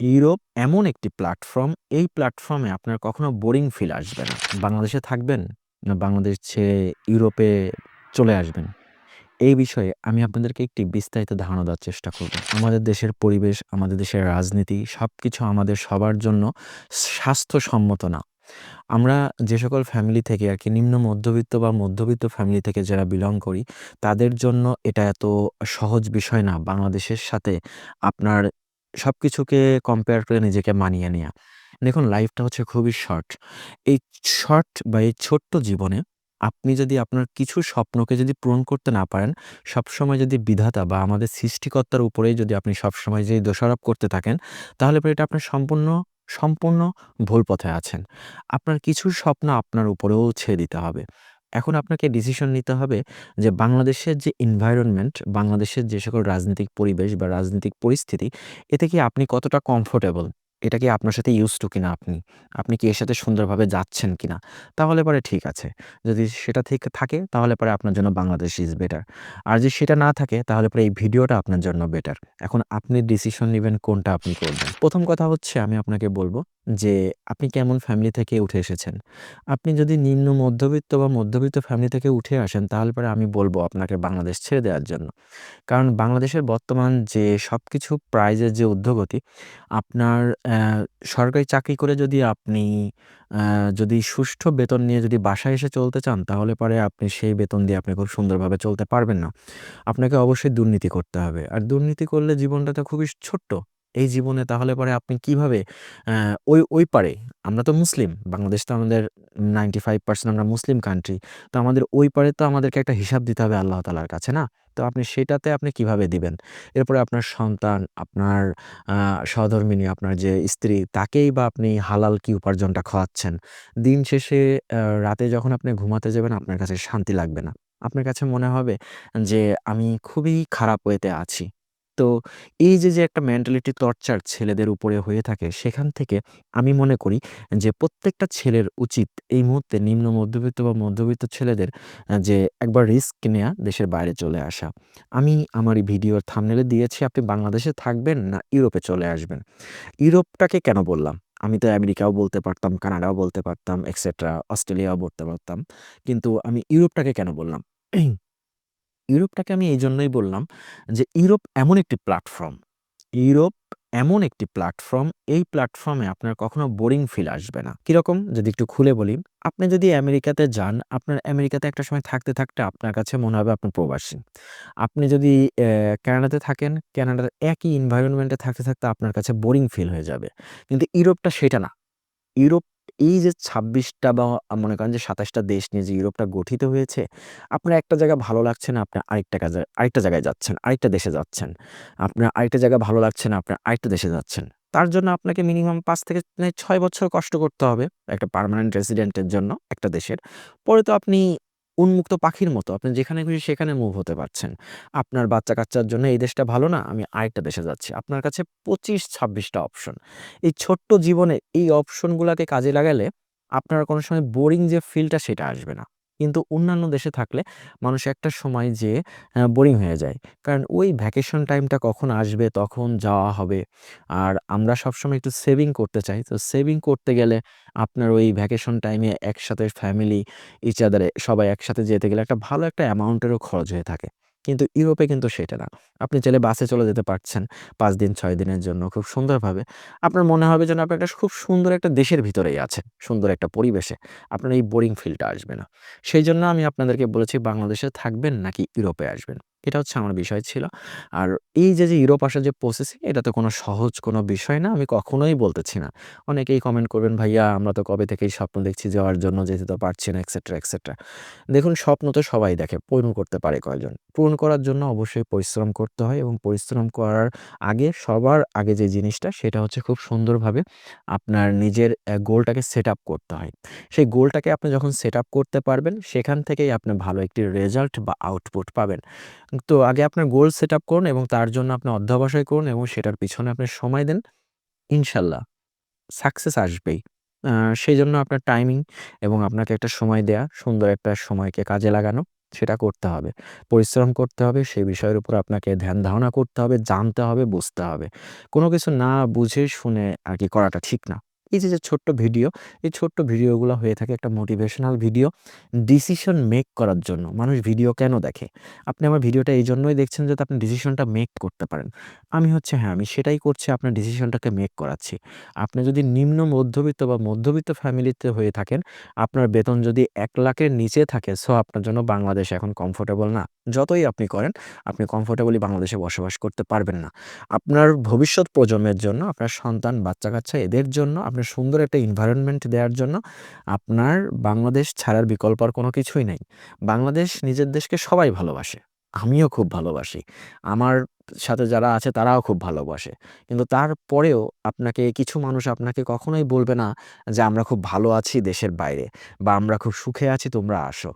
Europe এমন একটি platform, এই প্ল্যাটফর্মে আপনার কখনো বোরিং ফিল আসবে না। বাংলাদেশে থাকবেন? না বাংলাদেশ ছেড়ে ইউরোপে চলে আসবেন? এই বিষয়ে আমি আপনাদেরকে একটি বিস্তারিত ধারণা দেওয়ার চেষ্টা করব। আমাদের দেশের পরিবেশ, আমাদের দেশের রাজনীতি সব কিছু আমাদের সবার জন্য স্বাস্থ্যসম্মত না। আমরা যে সকল ফ্যামিলি থেকে আর কি নিম্ন মধ্যবিত্ত বা মধ্যবিত্ত ফ্যামিলি থেকে যারা বিলং করি, তাদের জন্য এটা এত সহজ বিষয় না বাংলাদেশের সাথে আপনার সবকিছুকে কম্পেয়ার করে নিজেকে মানিয়ে নেওয়া দেখুন লাইফটা হচ্ছে খুবই শর্ট। এই শর্ট বা এই ছোট্ট জীবনে আপনি যদি আপনার কিছু স্বপ্নকে যদি পূরণ করতে না পারেন, সবসময় যদি বিধাতা বা আমাদের সৃষ্টিকর্তার উপরেই যদি আপনি সবসময় যদি দোষারোপ করতে থাকেন, তাহলে এটা আপনার সম্পূর্ণ, সম্পূর্ণ ভুল পথে আছেন। আপনার কিছু স্বপ্ন আপনার উপরেও ছেড়ে দিতে হবে। এখন আপনাকে ডিসিশন নিতে হবে যে বাংলাদেশের যে এনভায়রনমেন্ট, বাংলাদেশের যে সকল রাজনৈতিক পরিবেশ বা রাজনৈতিক পরিস্থিতি, এতে কি আপনি কতটা কমফোর্টেবল? এটা কি আপনার সাথে ইউজ টু কিনা আপনি? আপনি কি এর সাথে সুন্দরভাবে যাচ্ছেন কিনা? তাহলে পরে ঠিক আছে। যদি সেটা ঠিক থাকে তাহলে পরে আপনার জন্য বাংলাদেশ ইজ বেটার। আর যদি সেটা না থাকে তাহলে পরে এই ভিডিওটা আপনার জন্য বেটার। এখন আপনি ডিসিশন নেবেন কোনটা আপনি করবেন। প্রথম কথা হচ্ছে আমি আপনাকে বলব যে আপনি কেমন ফ্যামিলি থেকে উঠে এসেছেন। আপনি যদি নিম্ন মধ্যবিত্ত বা মধ্যবিত্ত ফ্যামিলি থেকে উঠে আসেন তাহলে পরে আমি বলব আপনাকে বাংলাদেশ ছেড়ে দেওয়ার জন্য। কারণ বাংলাদেশের বর্তমান যে সবকিছু প্রাইজের যে ঊর্ধ্বগতি, আপনার সরকারি চাকরি করে যদি আপনি যদি সুষ্ঠু বেতন নিয়ে যদি বাসায় এসে চলতে চান তাহলে পরে আপনি সেই বেতন দিয়ে আপনি খুব সুন্দরভাবে চলতে পারবেন না। আপনাকে অবশ্যই দুর্নীতি করতে হবে। আর দুর্নীতি করলে জীবনটা তো খুবই ছোট্ট। এই জীবনে তাহলে পরে আপনি কীভাবে ওই ওই পারে আমরা তো মুসলিম। বাংলাদেশ তো আমাদের 95% আমরা মুসলিম কান্ট্রি। তো আমাদের ওই পারে তো আমাদেরকে একটা হিসাব দিতে হবে আল্লাহ তালার কাছে না? তো আপনি সেটাতে আপনি কীভাবে দিবেন? এরপরে আপনার সন্তান, আপনার আ সহধর্মিণী, আপনার যে স্ত্রী তাকেই বা আপনি হালাল কি উপার্জনটা খাওয়াচ্ছেন। দিন শেষে রাতে যখন আপনি ঘুমাতে যাবেন আপনার কাছে শান্তি লাগবে না। আপনার কাছে মনে হবে যে আমি খুবই খারাপ ওয়েতে আছি। তো এই যে, যে একটা মেন্টালিটি টর্চার ছেলেদের উপরে হয়ে থাকে সেখান থেকে আমি মনে করি যে প্রত্যেকটা ছেলের উচিত এই মুহূর্তে নিম্ন মধ্যবিত্ত বা মধ্যবিত্ত ছেলেদের যে একবার রিস্ক নেয়া দেশের বাইরে চলে আসা। আমি আমার এই ভিডিওর থাম্বনেইলে দিয়েছি আপনি বাংলাদেশে থাকবেন না ইউরোপে চলে আসবেন। ইউরোপটাকে কেন বললাম? আমি তো আমেরিকাও বলতে পারতাম, কানাডাও বলতে পারতাম এটসেট্রা, অস্ট্রেলিয়াও বলতে পারতাম। কিন্তু আমি ইউরোপটাকে কেন বললাম? ইউরোপটাকে আমি এই জন্যই বললাম যে ইউরোপ এমন একটি প্ল্যাটফর্ম, ইউরোপ এমন একটি প্ল্যাটফর্ম, এই প্ল্যাটফর্মে আপনার কখনো বোরিং ফিল আসবে না। কীরকম? যদি একটু খুলে বলি, আপনি যদি আমেরিকাতে যান, আপনার আমেরিকাতে একটা সময় থাকতে, থাকতে আপনার কাছে মনে হবে আপনি প্রবাসী। আপনি যদি ক্যানাডাতে থাকেন, ক্যানাডার একই এনভায়রনমেন্ট থাকতে, থাকতে আপনার কাছে বোরিং ফিল হয়ে যাবে। কিন্তু ইউরোপটা সেটা না। ইউরোপ এই যে ছাব্বিশটা বা মনে করেন যে সাতাশটা দেশ নিয়ে যে ইউরোপটা গঠিত হয়েছে, আপনার একটা জায়গা ভালো লাগছে না, আপনি আরেকটা কাজে আরেকটা জায়গায় যাচ্ছেন, আরেকটা দেশে যাচ্ছেন। আপনার আরেকটা জায়গা ভালো লাগছে না, আপনি আরেকটা দেশে যাচ্ছেন। তার জন্য আপনাকে মিনিমাম পাঁচ থেকে ছয় বছর কষ্ট করতে হবে একটা পারমানেন্ট রেসিডেন্টের জন্য একটা দেশের। পরে তো আপনি উন্মুক্ত পাখির মতো আপনি যেখানে খুশি সেখানে মুভ হতে পারছেন। আপনার বাচ্চা-কাচ্চার জন্য এই দেশটা ভালো না, আমি আরেকটা দেশে যাচ্ছি। আপনার কাছে পঁচিশ ছাব্বিশটা অপশন। এই ছোট্ট জীবনে এই অপশনগুলোকে কাজে লাগালে আপনার কোনো সময় বোরিং যে ফিলটা সেটা আসবে না। কিন্তু অন্যান্য দেশে থাকলে মানুষ একটা সময় যে বোরিং হয়ে যায়। কারণ ওই ভ্যাকেশন টাইমটা কখন আসবে, তখন যাওয়া হবে। আর আমরা সবসময় একটু সেভিং করতে চাই। তো সেভিং করতে গেলে আপনার ওই ভ্যাকেশন টাইমে একসাথে ফ্যামিলি ইচাদারে সবাই একসাথে যেতে গেলে একটা ভালো একটা অ্যামাউন্টেরও খরচ হয়ে থাকে। কিন্তু ইউরোপে কিন্তু সেটা না। আপনি চাইলে বাসে চলে যেতে পারছেন পাঁচ দিন, ছয় দিনের জন্য খুব সুন্দরভাবে। আপনার মনে হবে যেন আপনি একটা খুব সুন্দর একটা দেশের ভিতরেই আছেন। সুন্দর একটা পরিবেশে। আপনার এই বোরিং ফিলটা আসবে না। সেই জন্য আমি আপনাদেরকে বলেছি, বাংলাদেশে থাকবেন নাকি ইউরোপে আসবেন। এটা হচ্ছে আমার বিষয় ছিল। আর এই যে, যে ইউরোপ আসার যে প্রসেসিং এটা তো কোনো সহজ কোনো বিষয় না। আমি কখনোই বলতেছি না। অনেকেই কমেন্ট করবেন, "ভাইয়া আমরা তো কবে থেকেই স্বপ্ন দেখছি যাওয়ার জন্য যেতে তো পারছি না" এক্সেট্রা এটসেট্রা। দেখুন স্বপ্ন তো সবাই দেখে। পূরণ করতে পারে কয়জন? পূরণ করার জন্য অবশ্যই পরিশ্রম করতে হয় এবং পরিশ্রম করার আগে সবার আগে যে জিনিসটা সেটা হচ্ছে খুব সুন্দরভাবে আপনার নিজের গোলটাকে সেট আপ করতে হয়। সেই গোলটাকে আপনি যখন সেট আপ করতে পারবেন সেখান থেকেই আপনি ভালো একটি রেজাল্ট বা আউটপুট পাবেন। তো আগে আপনার গোল সেট আপ করুন এবং তার জন্য আপনি অধ্যবসায় করুন এবং সেটার পিছনে আপনি সময় দেন। ইনশাল্লাহ সাকসেস আসবেই। সেই জন্য আপনার টাইমিং এবং আপনাকে একটা সময় দেয়া, সুন্দর একটা সময়কে কাজে লাগানো সেটা করতে হবে। পরিশ্রম করতে হবে, সেই বিষয়ের উপর আপনাকে ধ্যান-ধারণা করতে হবে, জানতে হবে, বুঝতে হবে। কোনো কিছু না বুঝে শুনে আর কি করাটা ঠিক না। এই যে, যে ছোট্ট ভিডিও, এই ছোট্ট ভিডিওগুলো হয়ে থাকে একটা মোটিভেশনাল ভিডিও ডিসিশন মেক করার জন্য। মানুষ ভিডিও কেন দেখে? আপনি আমার ভিডিওটা এই জন্যই দেখছেন যাতে আপনি ডিসিশনটা মেক করতে পারেন। আমি হচ্ছে হ্যাঁ, আমি সেটাই করছি আপনার ডিসিশনটাকে মেক করাচ্ছি। আপনি যদি নিম্ন মধ্যবিত্ত বা মধ্যবিত্ত ফ্যামিলিতে হয়ে থাকেন, আপনার বেতন যদি এক লাখের নিচে থাকে সো আপনার জন্য বাংলাদেশ এখন কমফোর্টেবল না। যতই আপনি করেন, আপনি কমফোর্টেবলি বাংলাদেশে বসবাস করতে পারবেন না। আপনার ভবিষ্যৎ প্রজন্মের জন্য, আপনার সন্তান, বাচ্চা-কাচ্চা এদের জন্য আপনার সুন্দর একটা এনভায়রনমেন্ট দেওয়ার জন্য আপনার বাংলাদেশ ছাড়ার বিকল্প আর কোনো কিছুই নাই। বাংলাদেশ নিজের দেশকে সবাই ভালোবাসে। আমিও খুব ভালোবাসি। আমার সাথে যারা আছে তারাও খুব ভালোবাসে। কিন্তু তারপরেও আপনাকে কিছু মানুষ আপনাকে কখনোই বলবে না যে, "আমরা খুব ভালো আছি দেশের বাইরে" বা "আমরা খুব সুখে আছি তোমরা আসো।"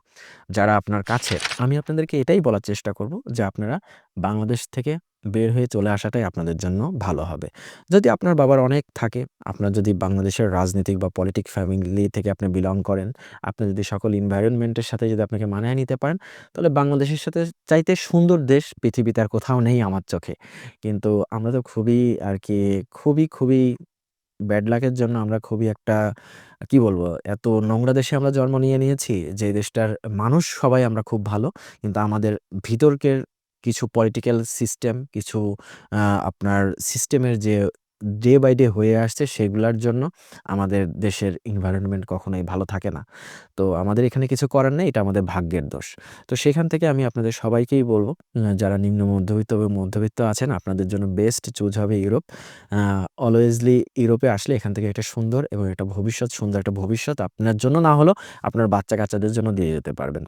যারা আপনার কাছে আমি আপনাদেরকে এটাই বলার চেষ্টা করব যে, আপনারা বাংলাদেশ থেকে বের হয়ে চলে আসাটাই আপনাদের জন্য ভালো হবে। যদি আপনার বাবার অনেক থাকে, আপনার যদি বাংলাদেশের রাজনীতিক বা পলিটিক ফ্যামিলি থেকে আপনি বিলং করেন, আপনি যদি সকল এনভায়রনমেন্টের সাথে যদি আপনাকে মানায় নিতে পারেন, তাহলে বাংলাদেশের সাথে চাইতে সুন্দর দেশ পৃথিবীতে আর কোথাও নেই আমার চোখে। কিন্তু আমরা তো খুবই আর কি খুবই, খুবই ব্যাড লাকের জন্য আমরা খুবই একটা কি বলব? এত নোংরা দেশে আমরা জন্ম নিয়ে নিয়েছি যে দেশটার মানুষ সবাই আমরা খুব ভালো। কিন্তু আমাদের ভিতরকের কিছু পলিটিক্যাল সিস্টেম, কিছু আপনার সিস্টেমের যে ডে বাই ডে হয়ে আসছে সেগুলার জন্য আমাদের দেশের এনভায়রনমেন্ট কখনোই ভালো থাকে না। তো আমাদের এখানে কিছু করার নেই, এটা আমাদের ভাগ্যের দোষ। তো সেখান থেকে আমি আপনাদের সবাইকেই বলব যারা নিম্ন মধ্যবিত্ত এবং মধ্যবিত্ত আছেন আপনাদের জন্য বেস্ট চুজ হবে ইউরোপ। অলওয়েজলি ইউরোপে আসলে এখান থেকে একটা সুন্দর এবং একটা ভবিষ্যৎ সুন্দর একটা ভবিষ্যৎ আপনার জন্য না হলেও আপনার বাচ্চা-কাচ্চাদের জন্য দিয়ে যেতে পারবেন।